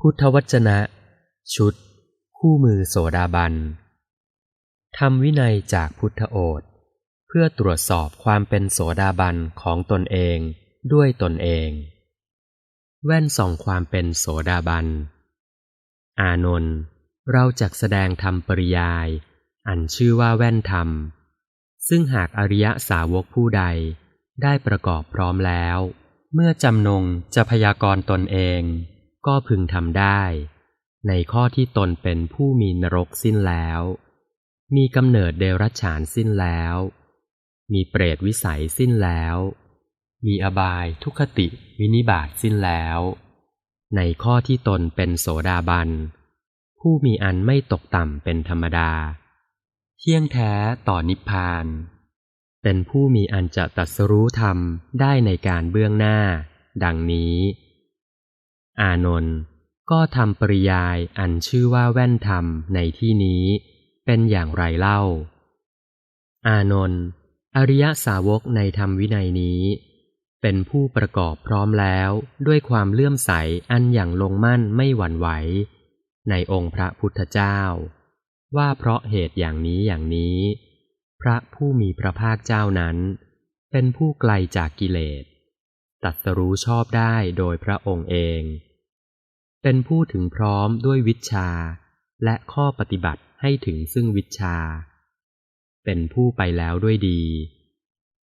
พุทธวจนะ ชุด คู่มือโสดาบันทำวินัยจากพุทธโอษเพื่อตรวจสอบความเป็นโสดาบันของตนเองด้วยตนเอง แว่นส่องความเป็นโสดาบัน อานนท์เราจักแสดงธรรมปริยาย อันชื่อว่าแว่นธรรม ซึ่งหากอริยสาวกผู้ใดได้ประกอบพร้อมแล้ว เมื่อจำนงจะพยากรณ์ตนเอง ก็พึงทำได้ ในข้อที่ตนเป็นผู้มีนรกสิ้นแล้ว มีกำเนิดเดรัจฉานสิ้นแล้ว มีเปรตวิสัยสิ้นแล้ว มีอบายทุกขติวินิบาตสิ้นแล้ว ในข้อที่ตนเป็นโสดาบัน ผู้มีอันไม่ตกต่ำเป็นธรรมดา เที่ยงแท้ต่อนิพพานเป็นผู้มีอันจะตัดสรู้ธรรมได้ในการเบื้องหน้า ดังนี้ อานนท์ก็ทำปริยายอันชื่อว่าแว่นธรรมในที่นี้ เป็นอย่างไรเล่า อานนท์อริยสาวกในธรรมวินัยนี้ เป็นผู้ประกอบพร้อมแล้วด้วยความเลื่อมใสอันอย่างลงมั่นไม่หวั่นไหว ในองค์พระพุทธเจ้า ว่าเพราะเหตุอย่างนี้อย่างนี้ พระผู้มีพระภาคเจ้านั้น เป็นผู้ไกลจากกิเลสตัดสรู้ชอบได้โดยพระองค์เอง เป็นผู้ถึงพร้อมด้วยวิชา และข้อปฏิบัติให้ถึงซึ่งวิชา เป็นผู้ไปแล้วด้วยดี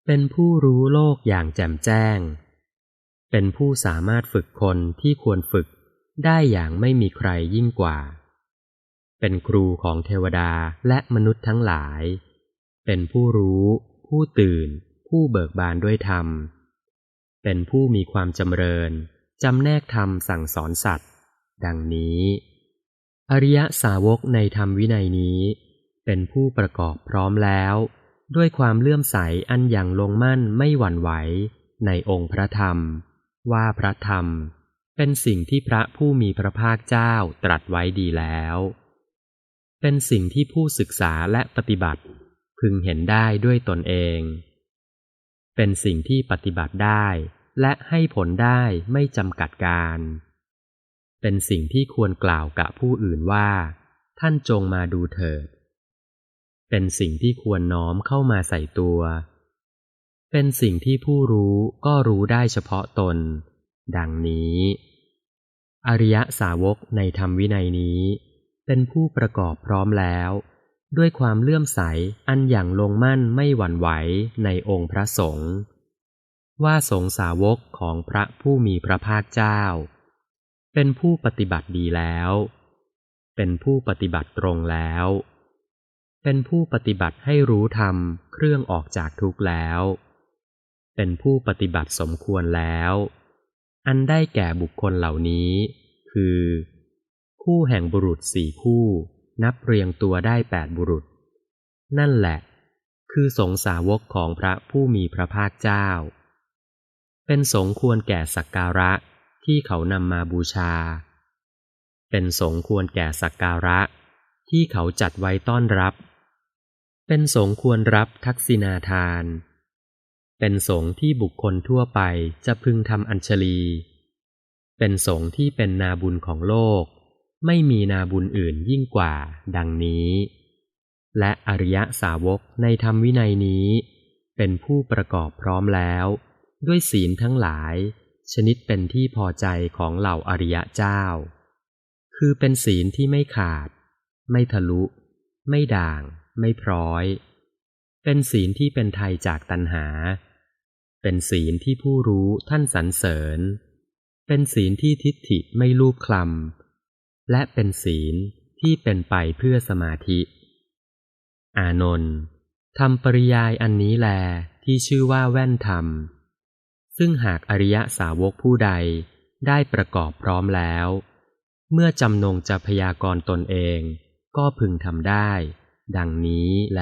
เป็นผู้รู้โลกอย่างแจ่มแจ้ง เป็นผู้สามารถฝึกคนที่ควรฝึกได้อย่างไม่มีใครยิ่งกว่า เป็นครูของเทวดาและมนุษย์ทั้งหลาย เป็นผู้รู้ ผู้ตื่น ผู้เบิกบานด้วยธรรม เป็นผู้มีความจำเริญ จำแนกธรรมสั่งสอนสัตว์ ดังนี้ อริยสาวกในธรรมวินัยนี้ เป็นผู้ประกอบพร้อมแล้ว ด้วยความเลื่อมใสอันอย่างลงมั่นไม่หวั่นไหวในองค์พระธรรม ว่าพระธรรมเป็นสิ่งที่พระผู้มีพระภาคเจ้าตรัสไว้ดีแล้ว เป็นสิ่งที่ผู้ศึกษาและปฏิบัติ พึงเห็นได้ด้วยตนเอง เป็นสิ่งที่ปฏิบัติได้และให้ผลได้ไม่จำกัดการ เป็นสิ่งที่ควรกล่าวกับผู้อื่นว่า ท่านจงมาดูเถิด เป็นสิ่งที่ควรน้อมเข้ามาใส่ตัว เป็นสิ่งที่ผู้รู้ก็รู้ได้เฉพาะตน ดังนี้ อริยสาวกในธรรมวินัยนี้ เป็นผู้ประกอบพร้อมแล้ว ด้วยความเลื่อมใสอันอย่างลงมั่นไม่หวั่นไหวในองค์พระสงฆ์ว่าสงสาวกของพระผู้มีพระภาคเจ้า เป็นผู้ปฏิบัติดีแล้ว เป็นผู้ปฏิบัติตรงแล้ว เป็นผู้ปฏิบัติให้รู้ธรรมเครื่องออกจากทุกข์แล้ว เป็นผู้ปฏิบัติสมควรแล้ว อันได้แก่บุคคลเหล่านี้ คือ คู่แห่งบุรุษสี่คู่ นับเรียงตัวได้แปดบุรุษ นั่นแหละ คือสงสาวกของพระผู้มีพระภาคเจ้า เป็นสงควรแก่สักการะ ที่เขานำมาบูชา เป็นสงควรแก่สักการะ ที่เขาจัดไว้ต้อนรับ เป็นสงควรรับทักษิณาทาน เป็นสงที่บุคคลทั่วไปจะพึงทำอัญชลี เป็นสงที่เป็นนาบุญของโลก ไม่มีนาบุญอื่นยิ่งกว่าดังนี้ และอริยสาวกในธรรมวินัยนี้ เป็นผู้ประกอบพร้อมแล้ว ด้วยศีลทั้งหลาย ชนิดเป็นที่พอใจของเหล่าอริยเจ้า คือเป็นศีลที่ไม่ขาด ไม่ทะลุ ไม่ด่าง ไม่พร้อย เป็นศีลที่เป็นไทยจากตัณหา เป็นศีลที่ผู้รู้ท่านสรรเสริญ เป็นศีลที่ทิฏฐิไม่ลูบคลำ และเป็นศีลที่เป็นไปเพื่อสมาธิ อานนท์ทำปริยายอันนี้แลที่ชื่อว่าแว่นธรรม ซึ่งหากอริยสาวกผู้ใดได้ประกอบพร้อมแล้ว เมื่อจำนงจะพยากรณ์ตนเอง ก็พึงทำได้ ดังนี้แล